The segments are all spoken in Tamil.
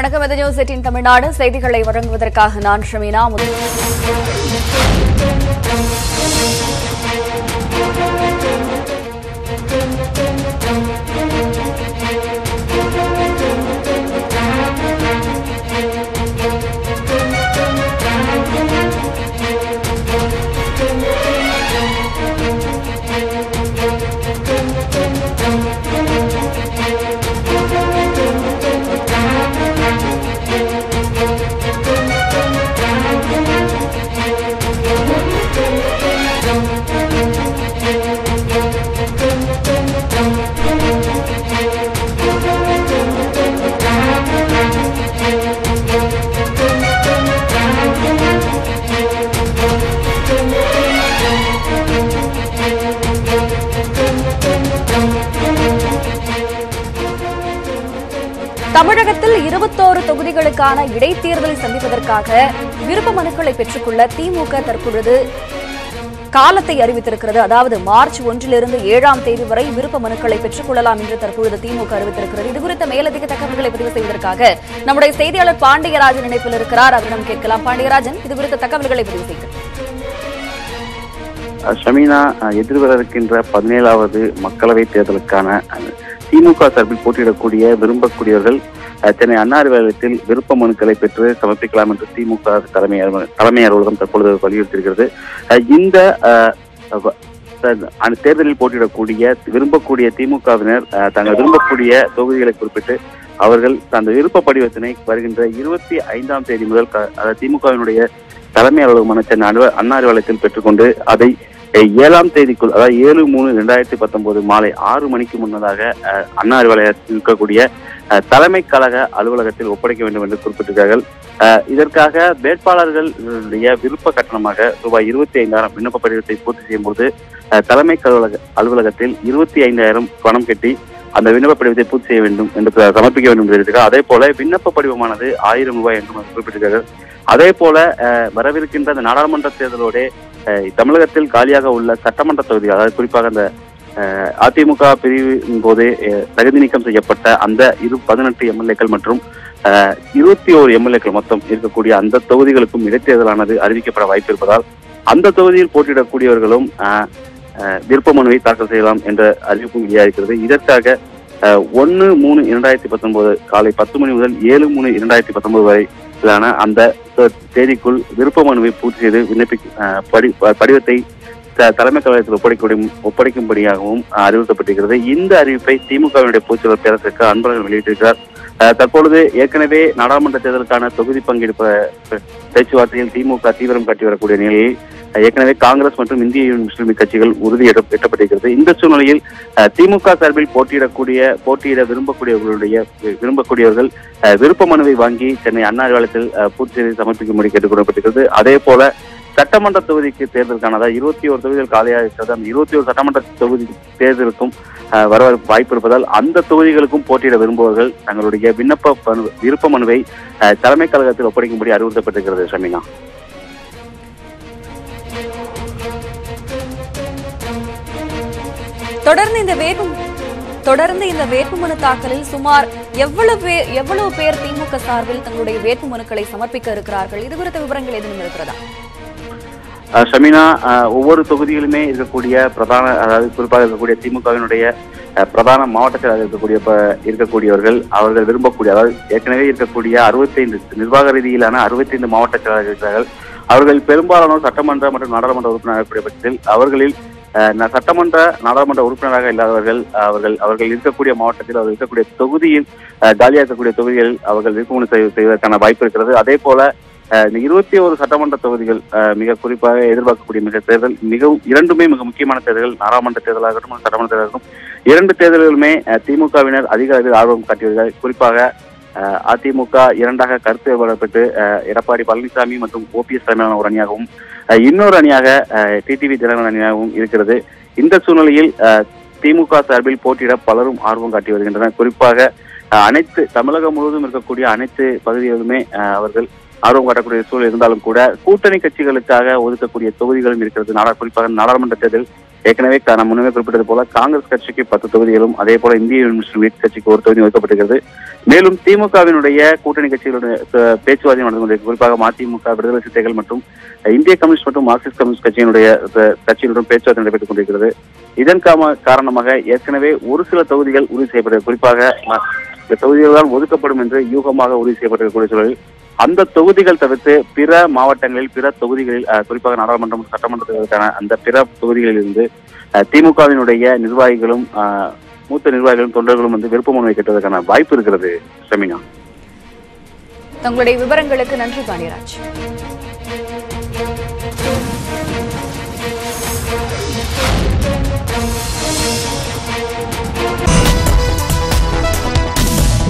வணக்கம் நியூஸ் எயிட்டின் தமிழ்நாடு. செய்திகளை வழங்குவதற்காக நான் ஷமீனா முதல் தமிழகத்தில் இருபத்தோரு தொகுதிகளுக்கான இடைத்தேர்தலை சந்திப்பதற்காக விருப்ப மனுக்களை பெற்றுக்கொள்ள திமுக தற்பொழுது காலத்தை அறிவித்திருக்கிறது. அதாவது மார்ச் ஒன்றிலிருந்து ஏழாம் தேதி வரை விருப்ப மனுக்களை பெற்றுக் கொள்ளலாம் என்று தற்பொழுது திமுக அறிவித்திருக்கிறது. இதுகுறித்த மேலதிக தகவல்களை பதிவு செய்வதற்காக நம்முடைய செய்தியாளர் பாண்டியராஜன் இணைப்பில் இருக்கிறார். அவரிடம் கேட்கலாம். பாண்டியராஜன் இதுகுறித்த தகவல்களை பதிவு செய்கிறார் ஷமீனா எதிர்வர இருக்கின்ற பதினேழாவது மக்களவை தேர்தலுக்கான திமுக சார்பில் போட்டியிடக்கூடிய விரும்பக்கூடியவர்கள் சென்னை அன்னார் அறிவாலயத்தில் விருப்ப மனுக்களை பெற்று சமர்ப்பிக்கலாம் என்று திமுக தலைமை தலைமை அலுவலகம் தற்பொழுது வலியுறுத்தியிருக்கிறது. இந்த தேர்தலில் போட்டியிடக்கூடிய விரும்பக்கூடிய திமுகவினர் தங்கள் தாங்கள் விரும்பக்கூடிய தொகுதிகளை குறிப்பிட்டு அவர்கள் அந்த விருப்ப படிவத்தினை வருகின்ற இருபத்தி ஐந்தாம் தேதி முதல் க- அதாவது திமுகவினுடைய தலைமை அலுவலகமான சென்னை அன்னார் அண்ணா பெற்றுக்கொண்டு அதை ஏழாம் தேதிக்குள் அதாவது ஏழு மூணு ரெண்டாயிரத்தி பத்தொன்பது மாலை ஆறு மணிக்கு முன்னதாக அண்ணா அறிவாலயத்தில் இருக்கக்கூடிய தலைமை கழக அலுவலகத்தில் ஒப்படைக்க வேண்டும் என்று குறிப்பிட்டிருக்கிறார்கள். இதற்காக வேட்பாளர்களுடைய விருப்ப கட்டணமாக ரூபாய் இருபத்தி ஐந்தாயிரம் விண்ணப்ப படிவத்தை பூர்த்தி செய்யும் போது தலைமை கழக அலுவலகத்தில் இருபத்தி ஐந்தாயிரம் பணம் கட்டி அந்த விண்ணப்ப படிவத்தை பூர்த்தி செய்ய வேண்டும் என்று சமர்ப்பிக்க வேண்டும் என்று இருக்கிறார் அதே போல விண்ணப்ப படிவமானது ஆயிரம் ரூபாய் என்றும் அவர் குறிப்பிட்டிருக்கிறார்கள். அதே போல வரவிருக்கின்ற அந்த நாடாளுமன்ற தேர்தலோட தமிழகத்தில் காலியாக உள்ள சட்டமன்ற தொகுதி அதாவது குறிப்பாக அந்த அதிமுக பிரிவின் போது தகுதி நீக்கம் செய்யப்பட்ட அந்த இரு பதினெட்டு எம்எல்ஏக்கள் மற்றும் இருபத்தி ஓரு எம்எல்ஏக்கள் மொத்தம் இருக்கக்கூடிய அந்த தொகுதிகளுக்கும் இடைத்தேர்தலானது அறிவிக்கப்பட வாய்ப்பு இருப்பதால் அந்த தொகுதியில் போட்டியிடக்கூடியவர்களும் விருப்ப மனுவை தாக்கல் செய்யலாம் என்ற அறிவிப்பும் வெளியாகிறது இதற்காக ஒன்று மூணு இரண்டாயிரத்தி பத்தொன்பது காலை பத்து மணி முதல் ஏழு மூணு இரண்டாயிரத்தி பத்தொன்பது வரையிலான அந்த தேதிக்குள் விருப்ப மனுவை பூர்த்தி செய்து விண்ணப்பி படி படிவத்தை த- தலைமை கழகத்தில் ஒப்படைக்கும் ஒப்படைக்கும்படியாகவும் அறிவுறுத்தப்பட்டிருக்கிறது. இந்த அறிவிப்பை திமுகவினுடைய பொதுச்செயலர் பேரத்திற்கு அன்பழகன் வெளியிட்டிருக்கிறார். தற்பொழுது ஏற்கனவே நாடாளுமன்ற தேர்தலுக்கான தொகுதி பங்கெடுப்பு பேச்சுவார்த்தையில் திமுக தீவிரம் காட்டி வரக்கூடிய நிலையில் ஏற்கனவே காங்கிரஸ் மற்றும் இந்திய முஸ்லிம் லீக் கட்சிகள் உறுதி எட்டப்பட்டிருக்கிறது. இந்த சூழ்நிலையில் அஹ், திமுக சார்பில் போட்டியிடக்கூடிய போட்டியிட விரும்பக்கூடியவர்களுடைய விரும்பக்கூடியவர்கள் விருப்ப மனுவை வாங்கி சென்னை அண்ணா அறிவாலயத்தில் பூர்த்தி சமர்ப்பிக்கும்படி கேட்டுக் கொள்ளப்பட்டிருக்கிறது அதே போல சட்டமன்ற தொகுதிக்கு தேர்தலுக்கான அதாவது இருபத்தி ஒரு தொகுதிகள் காலியாக இருக்கிறது. அந்த இருபத்தி ஒரு சட்டமன்ற தொகுதி தேர்தலுக்கும் வர வாய்ப்பு இருப்பதால் அந்த தொகுதிகளுக்கும் போட்டியிட விரும்புபவர்கள் தங்களுடைய விண்ணப்ப விருப்ப மனுவை தலைமை கழகத்தில் ஒப்படைக்கும்படி அறிவுறுத்தப்பட்டிருக்கிறது ஷமினா. தொடர்ந்து இந்த வேட்பு தொடர்ந்து இந்த வேட்புமனு தாக்கலில் சுமார் எவ்வளவு பேர் எவ்வளவு பேர் திமுக சார்பில் தங்களுடைய வேட்புமனுக்களை சமர்ப்பிக்க இருக்கிறார்கள்? இது குறித்த விவரங்கள் எதுவும் இருக்கிறதா? ஷமீனா ஒவ்வொரு தொகுதியிலுமே இருக்கக்கூடிய பிரதான அதாவது குறிப்பாக இருக்கக்கூடிய திமுகவினுடைய பிரதான மாவட்ட செயலாளர் இருக்கக்கூடிய ப- இருக்கக்கூடியவர்கள் அவர்கள் விரும்பக்கூடிய அதாவது ஏற்கனவே இருக்கக்கூடிய அறுபத்தைந்து நிர்வாக ரீதியிலான அறுபத்தைந்து மாவட்ட செயலாளர்கள் இருக்கிறார்கள். அவர்கள் பெரும்பாலானோர் சட்டமன்ற மற்றும் நாடாளுமன்ற உறுப்பினர் இருக்கக்கூடிய பட்சத்தில் அவர்களில் சட்டமன்ற நாடாளுமன்ற உறுப்பினராக இல்லாதவர்கள் அவர்கள் அவர்கள் இருக்கக்கூடிய மாவட்டத்தில் அவர்கள் இருக்கக்கூடிய தொகுதியில் காலியாக இருக்கக்கூடிய தொகுதிகளில் அவர்கள் விருப்பமனு செய்வ- செய்வதற்கான வாய்ப்பு இருக்கிறது. அதே போல இந்த இருபத்தி ஒரு சட்டமன்ற தொகுதிகள் மிக குறிப்பாக எதிர்பார்க்கக்கூடிய மிக தேர்தல் மிகவும் இரண்டுமே மிக முக்கியமான தேர்தல்கள் நாடாளுமன்ற தேர்தலாகட்டும் சட்டமன்ற தேர்தலாகட்டும் இரண்டு தேர்தல்களுமே திமுகவினர் அதிக அளவில் ஆர்வம் காட்டியுள்ளார் குறிப்பாக அதிமுக இரண்டாக கருத்து வேறுபாடு எடப்பாடி பழனிசாமி மற்றும் ஓபிஎஸ் தலைமையிலான ஒரு அணியாகவும் இன்னொரு அணியாக டிடிவி தினகரன் அணியாகவும் இருக்கிறது. இந்த சூழ்நிலையில் திமுக சார்பில் போட்டியிட பலரும் ஆர்வம் காட்டி வருகின்றனர். குறிப்பாக அனைத்து தமிழகம் முழுவதும் இருக்கக்கூடிய அனைத்து பகுதிகளுமே அவர்கள் ஆர்வம் காட்டக்கூடிய சூழல் இருந்தாலும் கூட கூட்டணி கட்சிகளுக்காக ஒதுக்கக்கூடிய தொகுதிகளும் இருக்கிறது. நாடா குறிப்பாக நாடாளுமன்ற தேர்தல் ஏற்கனவே நான் முன்னமே குறிப்பிட்டது போல காங்கிரஸ் கட்சிக்கு பத்து தொகுதிகளும் அதே போல இந்திய யூனியன் கட்சிக்கு ஒரு தொகுதி ஒதுக்கப்பட்டிருக்கிறது. மேலும் திமுகவினுடைய கூட்டணி கட்சிகளுடைய பேச்சுவார்த்தை நடந்து கொண்டிருக்கு. குறிப்பாக மதிமுக விடுதலை சிறுத்தைகள் மற்றும் இந்திய கம்யூனிஸ்ட் மற்றும் மார்க்சிஸ்ட் கம்யூனிஸ்ட் கட்சியினுடைய கட்சியினுடன் பேச்சுவார்த்தை நடைபெற்றுக் கொண்டிருக்கிறது. இதன் காரணமாக ஏற்கனவே ஒரு சில தொகுதிகள் உறுதி செய்யப்பட்டது குறிப்பாக இந்த தொகுதிகள் தான் ஒதுக்கப்படும் என்று யூகமாக உறுதி செய்யப்பட்டிருக்கக்கூடிய சூழலில் அந்த தொகுதிகள் தவிர்த்து பிற மாவட்டங்களில் பிற தொகுதிகளில் குறிப்பாக நாடாளுமன்றம் சட்டமன்றத்திற்கான அந்த பிற தொகுதிகளிலிருந்து திமுகவினுடைய நிர்வாகிகளும் மூத்த நிர்வாகிகளும் தொண்டர்களும் வந்து விருப்ப மனு வைக்கிறதுக்கான வாய்ப்பு இருக்கிறது ஷமினா தங்களுடைய விவரங்களுக்கு நன்றி பாண்டியராஜ்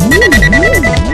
Woo! Mm-hmm.